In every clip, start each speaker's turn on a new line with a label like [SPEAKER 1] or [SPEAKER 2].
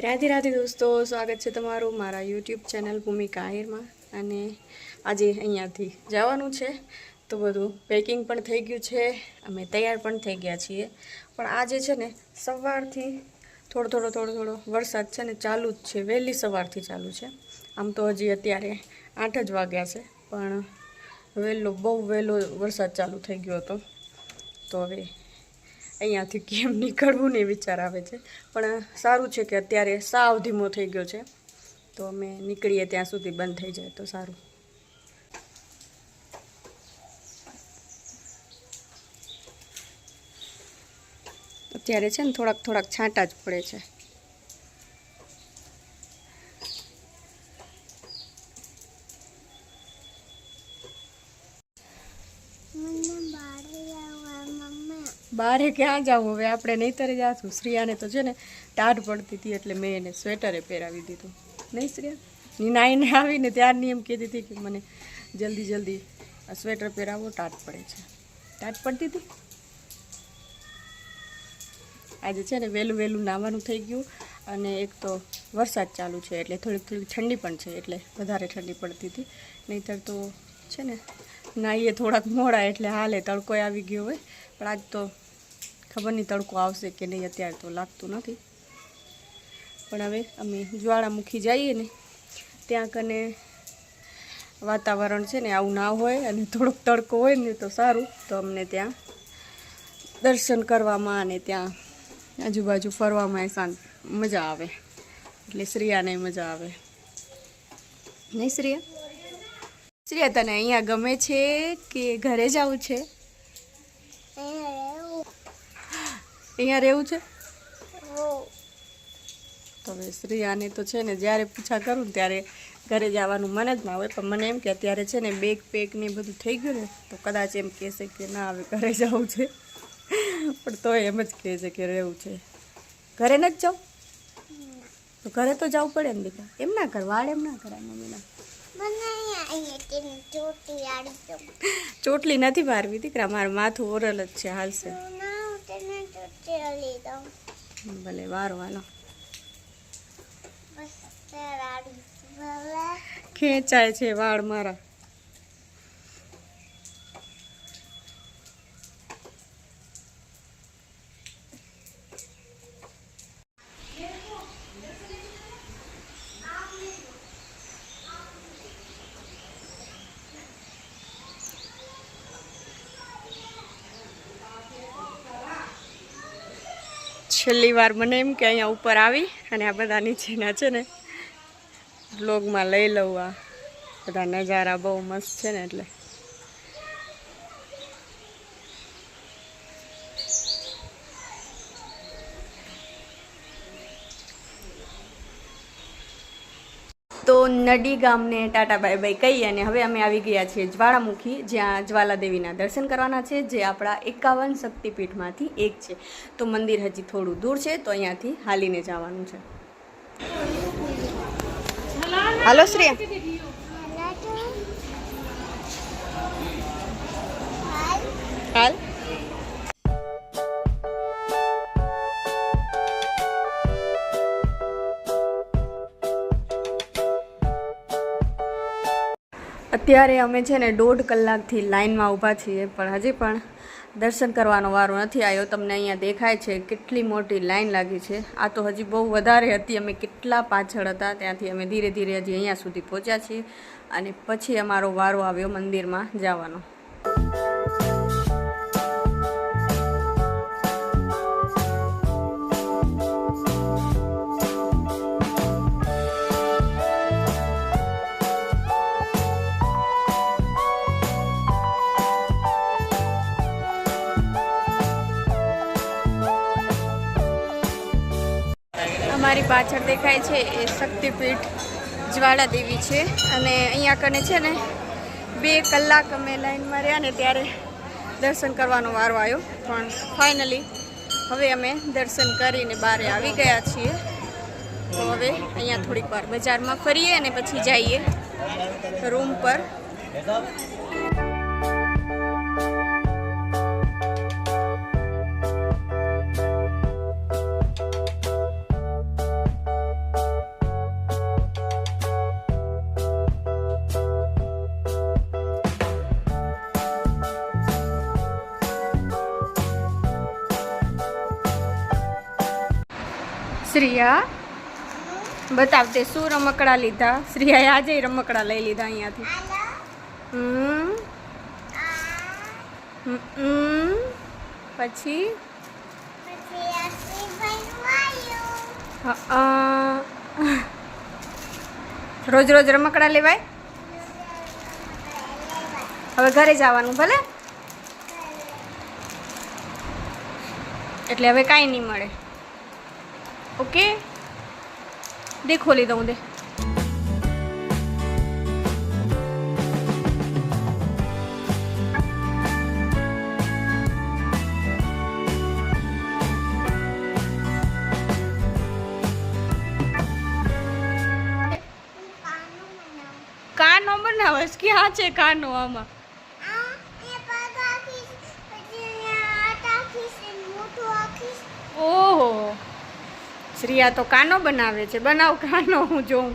[SPEAKER 1] રાધે રાધે દોસ્તો, સ્વાગત છે તમારું મારા યુટ્યુબ ચેનલ ભૂમિકા આહિરમાં. અને આજે અહીંયાથી જવાનું છે. તો બધું પેકિંગ પણ થઈ ગયું છે. અમે તૈયાર પણ થઈ ગયા છીએ. પણ આજે છે ને, સવારથી થોડો થોડો થોડો થોડો વરસાદ છે ને ચાલુ જ છે. વહેલી સવારથી ચાલુ છે. આમ તો હજી અત્યારે આઠ જ વાગ્યા છે. પણ વહેલો, બહુ વહેલો વરસાદ ચાલુ થઈ ગયો હતો. તો હવે અહીંયાથી કેમ નીકળવું ને વિચાર આવે છે. પણ સારું છે કે અત્યારે સાવ ધીમો થઈ ગયો છે. તો અમે નીકળીએ ત્યાં સુધી બંધ થઈ જાય તો સારું. અત્યારે છે ને થોડાક થોડાક છાંટા જ પડે છે. બારે ક્યાં જાવું હવે આપણે નહીંતરે જાશું. શ્રિયાને તો છે ને ટાઢ પડતી હતી એટલે મેં એને સ્વેટરે પહેરાવી દીધું. નહીં શ્રિયા? ની નાઈને આવીને ત્યારની એમ કહેતી હતી કે મને જલ્દી જલ્દી આ સ્વેટર પહેરાવો, ટાઢ પડે છે. ટાઢ પડતી હતી? આજે છે ને વહેલું વહેલું નાવાનું થઈ ગયું અને એક તો વરસાદ ચાલુ છે એટલે થોડીક થોડીક ઠંડી પણ છે એટલે વધારે ઠંડી પડતી હતી. નહીંતર તો છે ને નાહીએ થોડાક મોડા એટલે હાલે તડકો આવી ગયો હોય. પણ આજ તો ખબર નહીં તડકો આવશે કે નહીં, અત્યારે તો લાગતું નથી. પણ હવે અમે જ્વાળામુખી જઈએ ને, ત્યાં કને વાતાવરણ છે ને આવું ના હોય અને થોડોક તડકો હોય ને તો સારું. તો અમને ત્યાં દર્શન કરવામાં અને ત્યાં આજુબાજુ ફરવામાં શાંત મજા આવે. એટલે શ્રિયાને મજા આવે. નહીં શ્રિયા? શ્રિયા, તને અહીંયા ગમે છે કે ઘરે જવું છે? અહીંયા રહેવું છે? તો હવે શ્રિયાને તો છે ને જ્યારે પૂછા કરું ત્યારે ઘરે જવાનું મન જ ના હોય. પણ મને એમ કે અત્યારે છે ને બેગ પેક ને બધું થઈ ગયું ને તો કદાચ એમ કહેશે કે ના હવે ઘરે જવું છે. પણ તો એમ જ કહે છે કે રહેવું છે. ઘરે ન જ જાઉં? તો ઘરે તો જવું પડે ને દીકરા. એમ ના કર વાળ એમ ના કરાય મમ્મીના. ચોટલી નથી મારવી દીકરા મારું માથું ઓરલ જ છે હાલશે. ભલે વારો હાલો. ખેંચાય છે વાળ મારા. છેલ્લી વાર મને એમ કે અહીંયા ઉપર આવી અને આ બધા નીચેના છે ને બ્લોગમાં લઈ લઉં આ. બધા નજારા બહુ મસ્ત છે ને એટલે તો નડી ગામને ટાટા બાય બાય કહી અને હવે અમે આવી ગયા છીએ જ્વાળામુખી, જ્યાં જ્વાલાદેવીના દર્શન કરવાના છે, જે આપણા એકાવન શક્તિપીઠમાંથી એક છે. તો મંદિર હજી થોડું દૂર છે, તો અહીંયાથી હાલીને જવાનું છે. હાલો શ્રી હાલ. અત્યારે અમે છે ને દોઢ કલાકથી લાઇનમાં ઊભા છીએ, પણ હજી પણ દર્શન કરવાનો વારો નથી આવ્યો. તમને અહીંયા દેખાય છે કેટલી મોટી લાઈન લાગી છે. આ તો હજી બહુ વધારે હતી. અમે કેટલા પાછળ હતા, ત્યાંથી અમે ધીરે ધીરે હજી અહીંયા સુધી પહોંચ્યા છીએ અને પછી અમારો વારો આવ્યો મંદિરમાં જવાનો. અમારી પાછળ દેખાય છે એ શક્તિપીઠ જ્વાળાદેવી છે. અને અહીંયા કને છે ને, બે કલાક અમે લાઈનમાં રહ્યા ને ત્યારે દર્શન કરવાનો વારો આવ્યો. પણ ફાઇનલી હવે અમે દર્શન કરીને બહાર આવી ગયા છીએ. તો હવે અહીંયા થોડીક વાર બજારમાં ફરીએ અને પછી જઈએ રૂમ પર. શ્રીયા બતાવતે શું રમકડા લીધા? શ્રીયાએ આજે રમકડા લઈ લીધા અહીંયાથી. પછી? રોજ રોજ રમકડા લેવાય? હવે ઘરે જવાનું ભલે? એટલે હવે કાંઈ નહીં મળે. ઓકે દે ખોલી દઉં દે કાનો બનાવસ ક્યાં છે કાનો આમાં ઓહો શ્રીયા તો કાનો બનાવે છે? બનાવ કાનો હું જોઉં.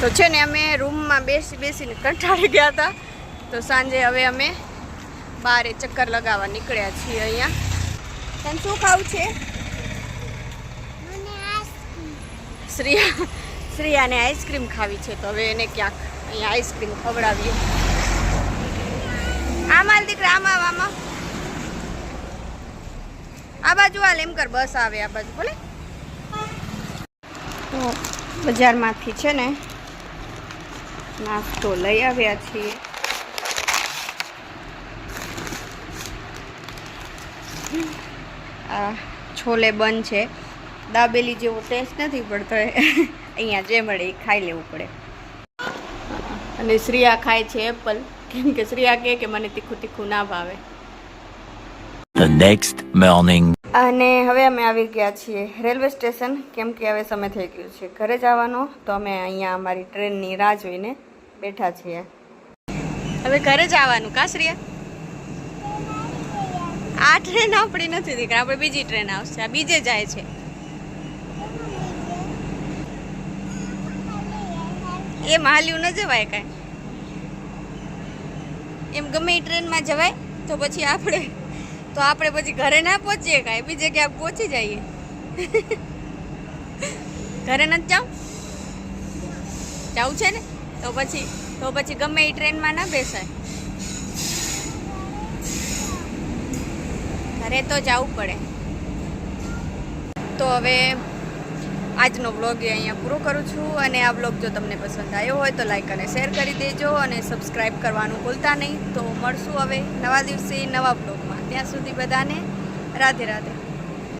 [SPEAKER 1] તો છે ને અમે રૂમમાં બેસી બેસીને કંટાળી ગયા હતા. તો સાંજે હવે અમે બારે ચક્કર લગાવવા નીકળ્યા છીએ અહીંયા. તને શું ખાવું છે? શ્રીયા શ્રીયાને આઈસ્ક્રીમ ખાવી છે. તો હવે એને ક્યાંક અહીંયા આઈસ્ક્રીમ ખવડાવીએ. આમાં દીકરા આમાં આમાં બાજુ હાલ એમ કર, બસ આવે આ બાજુ બોલે તો બજારમાંથી છે ને નાસ્તો લઈ આવ્યા છીએ. આ છોલે બન છે. દાબેલી જેવો ટેસ્ટ નથી પડતો અહીંયા જે મળે એ ખાઈ લેવું પડે. અને શ્રીયા ખાય છે એપલ. કેમ કે શ્રીયા કે મને તીખું તીખું ના ભાવે.
[SPEAKER 2] The next morning.
[SPEAKER 1] અને હવે અમે આવી ગયા છીએ રેલવે સ્ટેશન, કેમ કે હવે સમય થઈ ગયો છે. ઘરે જવાનો, તો અમે અહીંયા અમારી ટ્રેનની રાહ જોઈને બેઠા છીએ. હવે ઘરે જવાનું કા શ્રીયા આ ટ્રેન આપણી નથી દીકરા, આપણે બીજી ટ્રેન આવશે, આ બીજે જાય છે. એ હાલ્યું ન જવાય કાંઈ? એમ ગમે એ ટ્રેનમાં જવાય, તો પછી આપણે તો આપણે પછી ઘરે ના પહોંચીએ કાંઈ? બી જગ્યાએ પહોંચી જઈએ. ઘરે નથી જાઉં? જવું છે ને? તો પછી તો પછી ગમે એ ટ્રેનમાં ના બેસાય. ઘરે તો જવું પડે. તો હવે આજનો બ્લોગ અહીંયા પૂરો કરું છું અને આ બ્લોગ જો તમને પસંદ આવ્યો હોય તો લાઈક અને શેર કરી દેજો અને સબસ્ક્રાઈબ કરવાનું ભૂલતા નહીં. તો મળશું હવે નવા દિવસે નવા બ્લોગમાં ત્યાં સુધી બધાને રાધે રાધે.